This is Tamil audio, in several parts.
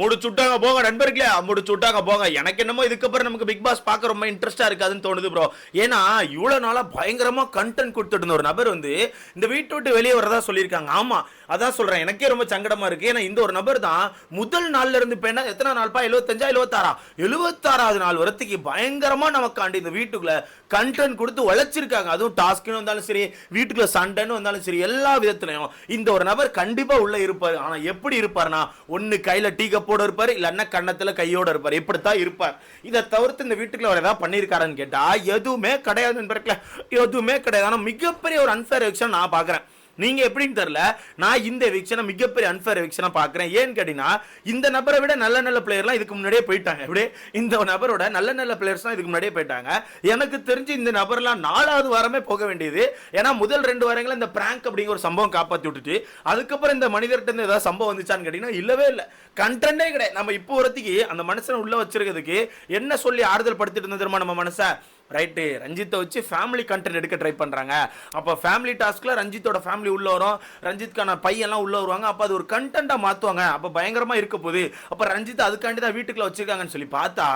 மூடு விட்டாங்க போங்க நண்பர்களே. மூடு விட்டாங்க போங்க. எனக்கு என்னமோ இதுக்கப்புறம் நமக்கு பிக் பாஸ் பார்க்க ரொம்ப இன்ட்ரெஸ்டா இருக்காதுன்னு தோணுது ப்ரோ ஏன்னா இவ்வளோ நாளாக பயங்கரமாக கண்டென்ட் கொடுத்துட்டு இருந்த ஒரு நபர் வந்து இந்த வீட்டை விட்டு வெளியே வரதா சொல்லியிருக்காங்க. ஆமாம் அதான் சொல்றேன். எனக்கே ரொம்ப சங்கடமா இருக்கு. ஏன்னா இந்த ஒரு நபர் தான் முதல் நாள்ல இருந்து இப்ப என்ன எத்தனை நாள்ப்பா? எழுபத்தஞ்சா எழுபத்தாறா எழுபத்தாறாவது நாள் வரத்துக்கு பயங்கரமா நமக்காண்டி இந்த வீட்டுக்குள்ள கண்டென்ட் கொடுத்து உழைச்சிருக்காங்க. அதுவும் டாஸ்க்னு வந்தாலும் சரி வீட்டுக்குள்ள சண்டைன்னு வந்தாலும் சரி எல்லா விதத்துலையும். இந்த ஒரு நபர் கண்டிப்பா உள்ள இருப்பாரு. ஆனா எப்படி இருப்பார்னா ஒன்று கையில டீ கப்போட இருப்பாரு இல்லைன்னா கன்னத்துல கையோட இருப்பாரு. இப்படித்தான் இருப்பார். இதை தவிர்த்து இந்த வீட்டுக்குள்ள அவர் ஏதாவது பண்ணியிருக்காருன்னு கேட்டா எதுவுமே கிடையாது நண்பர்களே. எதுவுமே கிடையாது. ஆனா மிகப்பெரிய ஒரு அன்ஃபேர் நான் பாக்குறேன் நீங்க எப்படின்னு தெரியல. நான் இந்த எவிக்ஷனை மிகப்பெரிய அன்ஃபேர் எவிக்ஷனா பார்க்குறேன். ஏன்னு கேட்டீங்கன்னா இந்த நபரை விட நல்ல நல்ல பிளேயர்லாம் இதுக்கு முன்னாடியே போயிட்டாங்க. இப்படி இந்த நபரோட நல்ல நல்ல பிளேயர்ஸ்லாம் இதுக்கு முன்னாடியே போயிட்டாங்க. எனக்கு தெரிஞ்சு இந்த நபர்லாம் நாலாவது வாரமே போக வேண்டியது. ஏன்னா முதல் ரெண்டு வாரங்களில் இந்த பிராங்க் அப்படிங்கிற ஒரு சம்பவம் காப்பாற்றி விட்டுட்டு அதுக்கப்புறம் இந்த மனிதர்கிட்ட இருந்து ஏதாவது சம்பவம் வந்துச்சான்னு கேட்டிங்கன்னா இல்லவே இல்லை. கண்டென்ட்டே கிடையாது. நம்ம இப்போ ஒருத்திக்கு அந்த மனுஷனை உள்ளே வச்சிருக்கிறதுக்கு என்ன சொல்லி ஆறுதல் படுத்திட்டு இருந்தது தெரியுமா நம்ம மனசை ரைட்டு ரஞ்சித்தை வச்சு ஃபேமிலி கண்டென்ட் எடுக்க ட்ரை பண்ணுறாங்க அப்போ ஃபேமிலி டாஸ்கில் ரஞ்சித்தோட ஃபேமிலி உள்ளே வரும். ரஞ்சித்கான பையெல்லாம் உள்ளே வருவாங்க. அப்போ அது ஒரு கண்டென்ட்டாக மாற்றுவாங்க அப்போ பயங்கரமாக இருக்க போகுது. அப்போ ரஞ்சித் அதுக்காண்டி தான் வீட்டுக்குள்ள வச்சிருக்காங்கன்னு சொல்லி பார்த்தா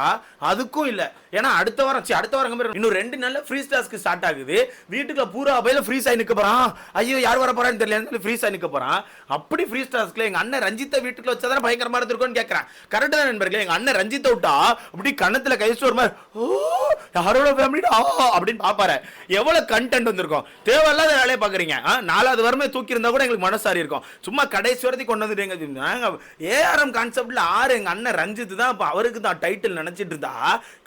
அதுக்கும் இல்லை. ஏன்னா அடுத்த வாரம் சரி அடுத்த வாரம் மாதிரி இன்னும் ரெண்டு நாளில் ஃப்ரீ டாஸ்க்கு ஸ்டார்ட் ஆகுது. வீட்டுக்குள்ள பூரா அவையில ஃப்ரீஸ் ஆகி நிற்க போறான். ஐயோ யார் வர போகிறான்னு தெரியல. ஃப்ரீஸ் ஆகி நிற்க போறான். அப்படி ஃப்ரீ டாஸ்க்கில் எங்கள் அண்ணன் ரஞ்சித்தை வீட்டுக்குள்ள வச்சா தானே பயங்கரமாக இருந்திருக்கும்னு கேட்குறேன் கரெக்டாக தான் நண்பர்களே? எங்கள் அண்ணன் ரஞ்சித்தை விட்டா அப்படி கணத்தில் கை ஸ்டோர் மாதிரி ஓ யாரோட ஃபேமிலி அப்படின்னு பாப்பாரு எவ்வளவு கண்டென்ட் வந்திருக்கும். தேவையில்லாத வேலையை பாக்குறீங்க நாலாவது வரமே தூக்கி இருந்தா கூட எங்களுக்கு மனசாரி இருக்கும். சும்மா கடைசி வரைக்கும் கொண்டு வந்துட்டீங்க. நாங்க ஏஆர்எம் கான்செப்ட்ல ஆறு எங்க அண்ணன் ரஞ்சித் தான் இப்போ அவருக்கு தான் டைட்டில் நினைச்சிட்டு இருந்தா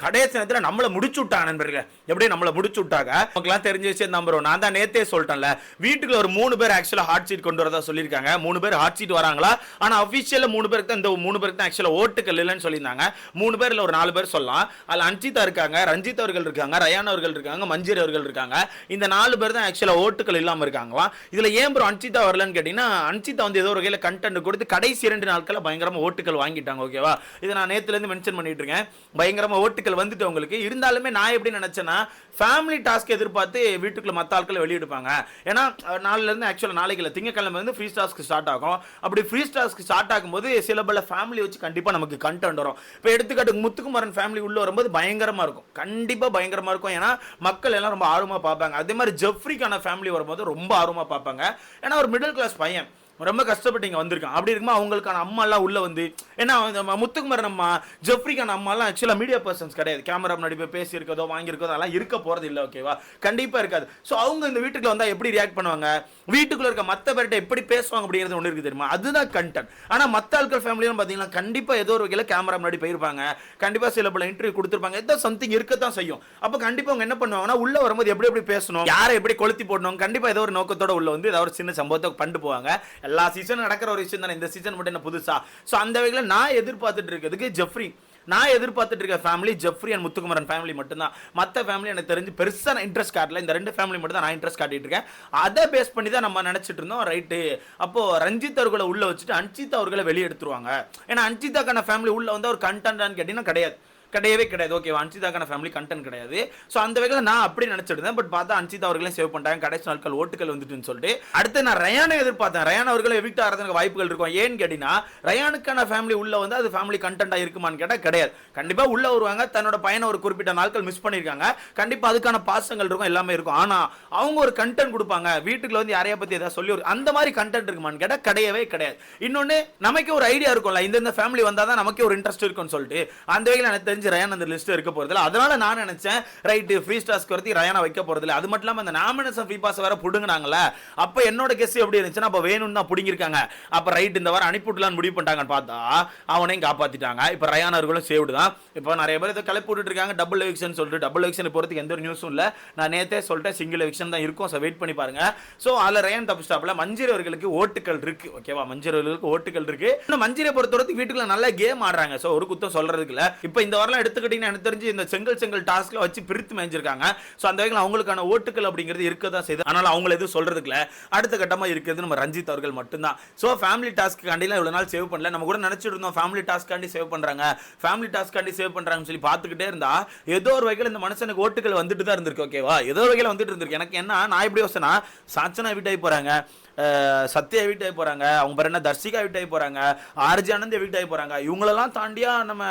கடைசி நேரத்தில் நம்மளை முடிச்சு விட்டாங்க நண்பர்கள். எப்படி நம்மளை முடிச்சு விட்டாங்க. நமக்குலாம் தெரிஞ்ச விஷயம் நம்புறோம் நான் தான் நேத்தே சொல்லிட்டேன்ல. வீட்டுக்குள்ள ஒரு மூணு பேர் ஆக்சுவலா ஹார்ட் சீட் கொண்டு வரதா சொல்லியிருக்காங்க. மூணு பேர் ஹார்ட் சீட் வராங்களா? ஆனா அஃபிஷியலில் மூணு பேருக்கு தான் இந்த மூணு பேருக்கு தான் ஆக்சுவலா ஓட்டுக்கள் இல்லைன்னு சொல்லியிருந்தாங்க. மூணு பேர்ல ஒரு நாலு பேர் சொல்லலாம். அதுல அன்சிதா இருக்காங்க. ரஞ்சித் அவர்கள் இருக்காங்க. ரயான் அவர்கள் இருக்காங்க மஞ்சரி அவர்கள் இருக்காங்க. இந்த நாலு பேர் தான் ஆக்சுவலா ஓட்டுகள் இல்லாமல் இருக்காங்களா இதுல ஏன் ப்ரோ அன்சிதா வரலன்னு கேட்டீங்கன்னா அன்சிதா வந்து ஏதோ ஒரு வகையில் கண்டென்ட் கொடுத்து கடைசி இரண்டு நாட்களில் பயங்கரமா ஓட்டுகள் வாங்கிட்டாங்க ஓகேவா இதை நான் நேத்துல இருந்து மென்ஷன் பண்ணிட்டு இருக்கேன். பயங்கரமாக ஓட்டுகள் வந்துட்டு உங்களுக்கு இருந்தாலுமே நான் எப்படி நினச்சேன்னா ஃபேமிலி டாஸ்க் எதிர்பார்த்து வீட்டுக்குள்ள மத்த ஆட்களை வெளியிடுப்பாங்க. ஏன்னா நாளிலேருந்து ஆக்சுவலாக ஆக்சுவலா நாளைக்கு திங்கக்கிழமை வந்து ஃப்ரீ டாஸ்க் ஸ்டார்ட் ஆகும். அப்படி ஃப்ரீ டாஸ்க் ஸ்டார்ட் ஆகும்போது சில பல ஃபேமிலி வச்சு கண்டிப்பா நமக்கு கண்டென்ட் வரும். இப்போ எடுத்துக்காட்டுக்கு முத்துக்குமரன் ஃபேமிலி உள்ள வரும்போது பயங்கரமாக இருக்கும். கண்டிப்பா மாதிரி இருக்கும். ஏன்னா மக்கள் எல்லாம் ரொம்ப ஆர்வமா பார்ப்பாங்க. அதே மாதிரி ஜெஃப்ரிக்கான ஃபேமிலி வரும்போது ரொம்ப ஆர்வமா பார்ப்பாங்க. ஏன்னா ஒரு மிடில் கிளாஸ் பையன். ரொம்ப கஷ்டப்பட்டு இங்கே வந்திருக்கான். அப்படி இருக்கும்போது அவங்களுக்கான அம்மாலாம் உள்ளே வந்து ஏன்னா நம்ம முத்துக்குமரன் அம்மா ஜெஃப்ரிக்கான அம்மாலாம் ஆக்சுவலாக மீடியா பர்சன்ஸ் கிடையாது. கேமரா முன்னாடி போய் பேசியிருக்கதோ வாங்கியிருக்கதோ அதெல்லாம் இருக்க போகிறது இல்லை ஓகேவா கண்டிப்பாக இருக்காது. ஸோ அவங்க இந்த வீட்டுக்குள்ள வந்தால் எப்படி ரியாக்ட் பண்ணுவாங்க? வீட்டுக்குள்ளே இருக்க மற்ற பேர்கிட்ட எப்படி பேசுவாங்க அப்படிங்கிறது ஒன்று இருக்குது தெரியுமா? அதுதான் கண்டென்ட் ஆனால் மற்ற ஆட்கள் ஃபேமிலியும் பார்த்தீங்கன்னா கண்டிப்பாக ஏதோ ஒரு வகையில் கேமரா முன்னாடி போயிருப்பாங்க. கண்டிப்பாக சில பல இன்டர்வியூ கொடுத்துருப்பாங்க. ஏதோ சம்திங் இருக்கத்தான் செய்யும். அப்போ கண்டிப்பாக அவங்க என்ன பண்ணுவாங்கன்னா உள்ளே வரும்போது எப்படி எப்படி பேசணும்? யாரை எப்படி கொளுத்தி போடணும்? கண்டிப்பாக ஏதோ ஒரு நோக்கத்தோட உள்ள வந்து ஏதாவது ஒரு சின்ன சம்பவத்தை பண்ணிட்டு போவாங்க. எல்லா சீசனும் நடக்கிற ஒரு விஷயம் தானே இந்த சீசன் மட்டும் என்ன புதுசா? ஸோ அந்த வகையில் நான் எதிர்பார்த்துட்டு இருக்கிறதுக்கு ஜெஃப்ரி நான் எதிர்பார்த்துட்டு இருக்க family Jeffrey and Muthukumaran family மட்டும்தான். மற்ற ஃபேமிலி எனக்கு தெரிஞ்சு பெருசாக நான் இன்ட்ரெஸ்ட் காட்டல. இந்த ரெண்டு ஃபேமிலி மட்டும் தான் நான் இன்ட்ரெஸ்ட் காட்டிட்டு இருக்கேன். அதை பேஸ் பண்ணி தான் நம்ம நினச்சிட்டு இருந்தோம். ரைட்டு அப்போது ரஞ்சித் அவர்களை உள்ளே வச்சுட்டு அன்சிதா அவர்களை வெளியே எடுத்துருவாங்க. ஏன்னா அன்சிதாக்கான ஃபேமிலி உள்ளே வந்து ஒரு கண்டென்ட்டான்னு கேட்டிங்கன்னா கிடையாது. கிடையவே கிடையாது. ஓகேவா அன்சிதாக்கான ஃபேமிலி கண்டென்ட் கிடையாது. ஸோ அந்த வகையில் நான் அப்படி நினச்சிருந்தேன். பட் பார்த்தா அன்சிதா அவர்களையும் சேவ் பண்ணிட்டாங்க. கடைசி நாட்கள் ஓட்டுகள் வந்துட்டுன்னு சொல்லிட்டு. அடுத்து நான் ரயானை எதிர்பார்த்தேன். ரயான் அவர்களை எவிக்ட் ஆகிறதுக்கு வாய்ப்புகள் இருக்கும். ஏன்னு கேட்டீங்கன்னா ரயானுக்கான ஃபேமிலி உள்ள வந்து அது ஃபேமிலி கண்டென்ட்டாக இருக்குமான்னு கேட்டால் கிடையாது. கண்டிப்பாக உள்ள வருவாங்க. தன்னோட பையனை ஒரு குறிப்பிட்ட நாட்கள் மிஸ் பண்ணியிருக்காங்க. கண்டிப்பாக அதுக்கான பாசங்கள் இருக்கும். எல்லாமே இருக்கும். ஆனால் அவங்க ஒரு கண்டென்ட் கொடுப்பாங்க. வீட்டுக்குள்ள வந்து யாரையா பற்றி ஏதாவது சொல்லி ஒரு அந்த மாதிரி கண்டென்ட் இருக்குமான்னு கேட்டால் கிடையவே கிடையாது. இன்னொன்று நமக்கே ஒரு ஐடியா இருக்கும்ல. இந்தந்த ஃபேமிலி வந்தால் தான் நமக்கே ஒரு இன்ட்ரெஸ்ட் இருக்கும்னு சொல்லிட்டு. அந்த வகையில் எனக்கு தெரிஞ்சு ரயான் அந்த லிஸ்ட் இருக்க போறதில்ல. அதனால நான் நினைச்சேன் ரைட்டு ஃப்ரீ ஸ்டாஸ்க்கு வரத்தி ரயானா வைக்க போறதுல அது மட்டும் இல்லாமல் அந்த நாமினேஷன் ஃப்ரீ பாஸ் வேற புடுங்கினாங்கல்ல. அப்போ என்னோட கெஸ் எப்படி இருந்துச்சுன்னா அப்போ வேணும்னு தான் பிடிங்கிருக்காங்க அப்போ ரைட் இந்த வாரம் அனுப்பிவிடலான்னு முடிவு பண்ணிட்டாங்கன்னு பார்த்தா அவனையும் காப்பாத்திட்டாங்க. இப்போ ரயான் அவர்களும் சேவ்டு தான். இப்போ நிறைய பேர் இதை கிளப்பி விட்டுட்டு இருக்காங்க. டபுள் எவிக்ஷன் சொல்லிட்டு டபுள் எவிக்ஷன் போகிறதுக்கு எந்த ஒரு நியூஸும் இல்லை. நான் நேத்தே சொல்லிட்டேன் சிங்கிள் எவிக்ஷன் தான் இருக்கும். ஸோ வெயிட் பண்ணி பாருங்க. ஸோ அதில் ரயான் தப்பு ஸ்டாப்ல மஞ்சள் அவர்களுக்கு ஓட்டுகள் இருக்கு. ஓகேவா மஞ்சள் அவர்களுக்கு ஓட்டுகள் இருக்கு. இன்னும் மஞ்சளை பொறுத்தவரைக்கும் வீட்டுக்குள்ள நல்ல கேம் ஆடுறாங்க. ஸோ ஒரு குத்தம் சொல்றதுக்கு இல்லை. இப்போ இந்த வாரம் எடுத்துக்கிட்டீங்கன்னா எனக்கு தெரிஞ்சு இந்த செங்கல் செங்கல் டாஸ்க்ல வச்சு பிரித்து மேய்ஞ்சிருக்காங்க. ஸோ அந்த வகையில் அவங்களுக்கான ஓட்டுகள் அப்படிங்கிறது இருக்க தான் செய்யுது ஆனால் அவங்கள எதுவும் சொல்றதுக்கு அடுத்த கட்டமாக இருக்கிறது நம்ம ரஞ்சித் அவர்கள் மட்டும்தான். ஸோ ஃபேமிலி டாஸ்க் காண்டிலாம் நாள் சேவ் பண்ணல. நம்ம கூட நினச்சிட்டு இருந்தோம் ஃபேமிலி டாஸ்க்காண்டி சேவ் பண்ணுறாங்க ஃபேமிலி டாஸ்க்காண்டி சேவ் பண்ணுறாங்கன்னு சொல்லி பார்த்துக்கிட்டே இருந்தா ஏதோ ஒரு வகையில் இந்த மனுஷனுக்கு ஓட்டுகள் வந்துட்டு தான் இருந்திருக்கு ஓகேவா ஏதோ ஒரு வகையில் வந்துட்டு இருந்திருக்கு. எனக்கு என்ன நான் எப்படி யோசனா சாச்சனா வீட்டாகி போகிறாங்க சத்யா எவிக்ட் ஆகி போகிறாங்க அவங்க பேர் என்ன? தர்ஷிகா எவிக்ட் ஆகி போகிறாங்க ஆர்ஜி ஆனந்த் எவிக்ட் ஆகி போகிறாங்க இவங்களெல்லாம் தாண்டியா நம்ம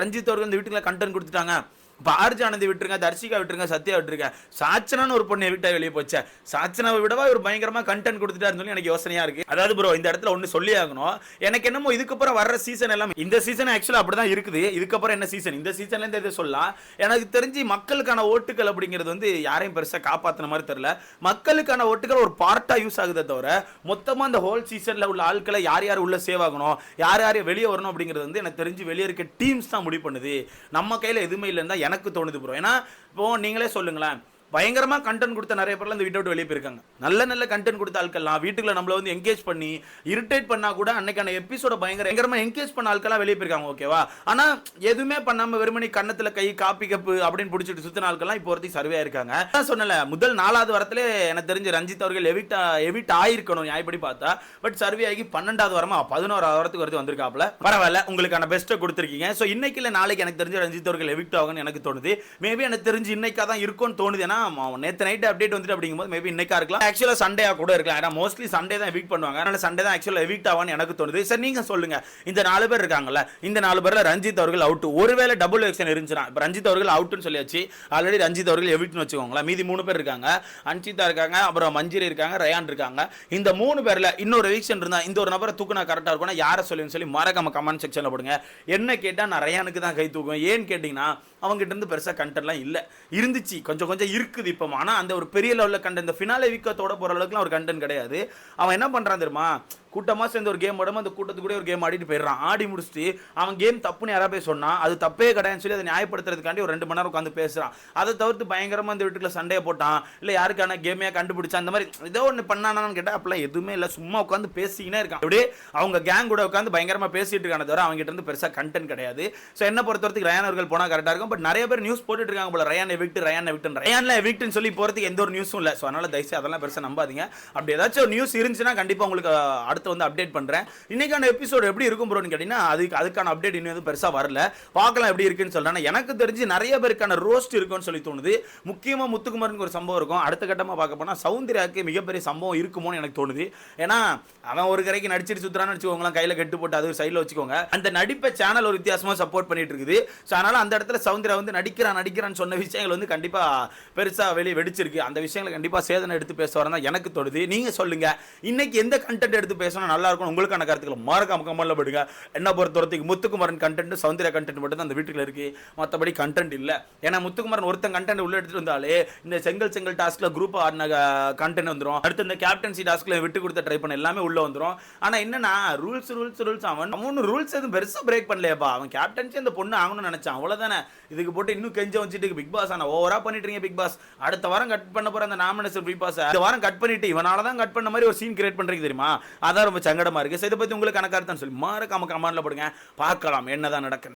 ரஞ்சித் அவர்கள் இந்த வீட்டுக்குள்ள கண்டென்ட் கொடுத்துட்டாங்க. இப்போ ஆர்ஜி ஆனந்தி விட்டுருங்க தர்ஷிகா விட்டுருங்க சத்யா விட்டுருங்க. சாச்சனான்னு ஒரு பொண்ணு விட்டா வெளியே போச்சு? சாச்சனாவை விடவா இவர் பயங்கரமாக கண்டென்ட் கொடுத்துட்டாருன்னு சொல்லி எனக்கு யோசனையாக இருக்குது அதாவது ப்ரோ இந்த இடத்துல ஒன்று சொல்லி ஆகணும். எனக்கு என்னமோ இதுக்கப்புறம் வர்ற சீசன் எல்லாம் இந்த சீசன் ஆக்சுவலாக அப்படி தான் இருக்குது. இதுக்கப்புறம் என்ன சீசன் இந்த சீசன்லேருந்து இதை சொல்லலாம்? எனக்கு தெரிஞ்சு மக்களுக்கான ஓட்டுகள் அப்படிங்கிறது வந்து யாரையும் பெருசாக காப்பாற்றின மாதிரி தெரியல. மக்களுக்கான ஓட்டுகள் ஒரு பார்ட்டாக யூஸ் ஆகுதே தவிர மொத்தமாக அந்த ஹோல் சீசனில் உள்ள ஆட்களை யார் யார் உள்ள சேவ் ஆகணும்? யார் யார் வெளியே வரணும் அப்படிங்கிறது வந்து எனக்கு தெரிஞ்சு வெளியே இருக்க டீம்ஸ் தான் முடிவு பண்ணுது. நம்ம கையில் எதுவுமே இல்லைன்னா எனக்கு தோணுது ப்ரோ ஏன்னா இப்போ நீங்களே சொல்லுங்களேன். பயங்கரமாக கண்டென்ட் கொடுத்த நிறைய பேர்லாம் இந்த வீட்டை விட்டு வெளியே போயிருக்காங்க. நல்ல நல்ல கண்டென்ட் கொடுத்த ஆட்கள்லாம் வீட்டுக்குள்ள நம்மளை வந்து என்கேஜ் பண்ணி இரிட்டேட் பண்ணால் கூட அன்னைக்கான எபிசோட பயங்கர பயங்கரமாக என்கேஜ் பண்ண ஆட்கள்லாம் வெளியே போயிருக்காங்க ஓகேவா ஆனால் எதுவுமே பண்ணாமல் வெறுமணி கண்ணத்தில் கை காப்பி கப்பு அப்படின்னு பிடிச்சிட்டு சுத்தின ஆட்கள்லாம் இப்போ ஒருத்தி சர்வே இருக்காங்க நான் சொன்னல முதல் நாலாவது வாரத்தில் எனக்கு தெரிஞ்சு ரஞ்சித் அவர்கள் எவிட் எவிட் ஆயிருக்கணும் நியாயப்படி பார்த்தா. பட் சர்வே ஆகி பன்னெண்டாவது வாரமா பதினோராவது வாரத்துக்கு வரைக்கும் வந்திருக்காப்ல பரவாயில்ல உங்களுக்கான பெஸ்ட்டை கொடுத்துருக்கீங்க. ஸோ இன்னைக்கு இல்லை நாளைக்கு எனக்கு தெரிஞ்சு ரஞ்சித் அவர்கள் எவிக்ட் ஆகும்னு எனக்கு தோணுது. மேபி எனக்கு தெரிஞ்சு இன்னைக்காக தான் இருக்கும்னு தோணுது. ஏன்னா நேற்று நைட் அப்டேட் வந்துட்டு அப்படிங்கும்போது மேபி இன்னைக்கா இருக்கலாம். ஆக்சுவலாக சண்டே கூட இருக்கலாம். ஏன்னா மோஸ்ட்லி சண்டே தான் எவிக்ட் பண்ணுவாங்க. அதனால சண்டே தான் ஆக்சுவலாக எவிக்ட் ஆவான்னு எனக்கு தோணுது. சார் நீங்க சொல்லுங்க. இந்த நாலு பேர் இருக்காங்கல்ல இந்த நாலு பேர்ல ரஞ்சித் அவர்கள் அவுட் ஒருவேளை டபுள் எக்ஷன் இருந்துச்சுன்னா இப்போ ரஞ்சித் அவர்கள் அவுட்னு சொல்லியாச்சு. ஆல்ரெடி ரஞ்சித் அவர்கள் எவிட்னு வச்சுக்கோங்களேன். மீதி மூணு பேர் இருக்காங்க. அன்சிதா இருக்காங்க அப்புறம் மஞ்சிரி இருக்காங்க ரயான் இருக்காங்க. இந்த மூணு பேர்ல இன்னொரு எவிக்ஷன் இருந்தா இந்த ஒரு நபரை தூக்குனா கரெக்டா இருக்கும்னா யாரை சொல்லுன்னு சொல்லி மறக்காம கமெண்ட் செக்ஷனில் போடுங்க. என்ன கேட்டால் நான் ரயானுக்கு தான் கை தூக்குவேன். ஏன்னு கேட்டிங்கன்னா அவங்ககிட்ட இருந்து பெருசா கண்டென்ட்லாம் இல்ல. இருந்துச்சு. கொஞ்சம் கொஞ்சம் இருக்குது இப்போ ஆனால் அந்த ஒரு பெரிய லெவலில் கண்டென்ட் இந்த ஃபினாலே வீக்கத்தோட போற அளவுக்குலாம் ஒரு கண்டென்ட் கிடையாது. அவன் என்ன பண்றான் தெரியுமா? கூட்டமாக சேர்ந்து ஒரு கேம் ஆடாமல் அந்த கூட்டத்துக்கு கூட ஒரு கேம் ஆடிட்டு போயிடுறான். ஆடி முடிச்சுட்டு அவன் கேம் தப்புன்னு யாராவது போய் சொன்னால் அது தப்பே கிடையாதுன்னு சொல்லி அதை நியாயப்படுத்துறதுக்காண்டி ஒரு ரெண்டு மணி நேரம் உட்காந்து பேசுகிறான் அதை தவிர்த்து பயங்கரமாக இந்த வீட்டுக்குள்ள சண்டையை போட்டான். இல்லை யாருக்கான கேமே கண்டுபிடிச்சா அந்த மாதிரி ஏதோ ஒன்று பண்ணானான்னு கேட்டால் அப்படிலாம் எதுவுமே இல்லை. சும்மா உட்காந்து பேசிக்கினே இருக்கான். அப்படியே அவங்க கேங் கூட உட்காந்து பயங்கரமாக பேசிட்டு இருக்கான தவிர அவங்ககிட்ட இருந்து பெருசாக கண்டென்ட் கிடையாது. ஸோ என்ன பொறுத்த வரைக்கும் ரயான் அவர்கள் போனால் கரெக்டாக இருக்கும். பட் நிறைய பேர் நியூஸ் போட்டுட்டு இருக்காங்க போல. ரயான் எவிக்ட் ரயான் எவிக்ட் ரயான்ல எவிக்ட்னு சொல்லி போகிறதுக்கு எந்த ஒரு நியூஸும் இல்லை. ஸோ அதனால் தயவுசெய்து அதெல்லாம் பெருசாக நம்பாதீங்க. அப்படி ஏதாச்சும் ஒரு நியூஸ் இருந்துச்சுன்னா கண்டிப்பாக உங்களுக்கு அடுத்த அடுத்து வந்து அப்டேட் பண்றேன். இன்னைக்கான எபிசோடு எப்படி இருக்கும் ப்ரோன்னு கேட்டிங்கன்னா அதுக்கு அதுக்கான அப்டேட் இன்னும் எதுவும் பெருசாக வரல. பார்க்கலாம் எப்படி இருக்குன்னு சொல்றேன். எனக்கு தெரிஞ்சு நிறைய பேருக்கான ரோஸ்ட் இருக்கும்னு சொல்லி தோணுது. முக்கியமா முத்துக்குமார்னு ஒரு சம்பவம் இருக்கும். அடுத்த கட்டமா பார்க்க போனால் சௌந்தர்யாக்கு மிகப்பெரிய சம்பவம் இருக்குமோன்னு எனக்கு தோணுது. ஏன்னா அவன் ஒரு கரைக்கு நடிச்சிட்டு சுற்றுறான்னு வச்சுக்கோங்களேன் கையில் கெட்டு போட்டு அது சைடில் வச்சுக்கோங்க. அந்த நடிப்பை சேனல் ஒரு வித்தியாசமா சப்போர்ட் பண்ணிட்டு இருக்குது. ஸோ அதனால அந்த இடத்துல சௌந்தர்யா வந்து நடிக்கிறான் நடிக்கிறான்னு சொன்ன விஷயங்கள் வந்து கண்டிப்பாக பெருசாக வெளியே வெடிச்சிருக்கு. அந்த விஷயங்களை கண்டிப்பாக சேதனை எடுத்து பேச வரதான் தான் எனக்கு தோணுது. நீங்க சொல்லுங்க. இன்னைக்கு எந்த கண்டென்ட் எடுத்து பேசினா நல்லா இருக்கும் உங்களுக்கான கருத்துக்களை மறக்காம கமெண்ட்ல போடுங்க. என்ன பொறுத்தவரத்துக்கு முத்துக்குமரன் கண்டென்ட் சௌந்தர்யா கண்டென்ட் மட்டும் தான் அந்த வீட்டுக்குள்ள இருக்கு. மற்றபடி கண்டென்ட் இல்ல. ஏன்னா முத்துக்குமரன் ஒருத்தன் கண்டென்ட் உள்ள எடுத்துட்டு வந்தாலே இந்த செங்கல் செங்கல் டாஸ்க்ல குரூப் ஆடின கண்டென்ட் வந்துரும். அடுத்து இந்த கேப்டன்சி டாஸ்க்ல விட்டு கொடுத்த ட்ரை பண்ண எல்லாமே உள்ள வந்துரும். ஆனா என்னன்னா ரூல்ஸ் ரூல்ஸ் ரூல்ஸ் அவன் அவனு ரூல்ஸ் எதுவும் பெருசா பிரேக் பண்ணலையாப்பா. அவன் கேப்டன்சி அந்த பொண்ணு ஆகணும்னு நினைச்சான். அவ்வளவுதானே. இதுக்கு போட்டு இன்னும் கெஞ்ச வச்சுட்டு பிக் பாஸ் ஆனா ஓவரா பண்ணிட்டு இருக்கீங்க பிக் பாஸ் அடுத்த வாரம் கட் பண்ண போற அந்த நாமினேஷன் பிக் பாஸ் இந்த வாரம் கட் பண்ணிட்டு இவனால தான் கட் பண்ண மாதிரி ஒரு சீன் கிரியேட் பண்றீங்க தெரியுமா? அதான் ரொம்ப சங்கடமா இருக்கு. ஸோ இதை பத்தி உங்களுக்கு கணக்காக சொல்லி. மறக்காம கமெண்ட்ல போடுங்க. பார்க்கலாம் என்னதான் நடக்குன்னு.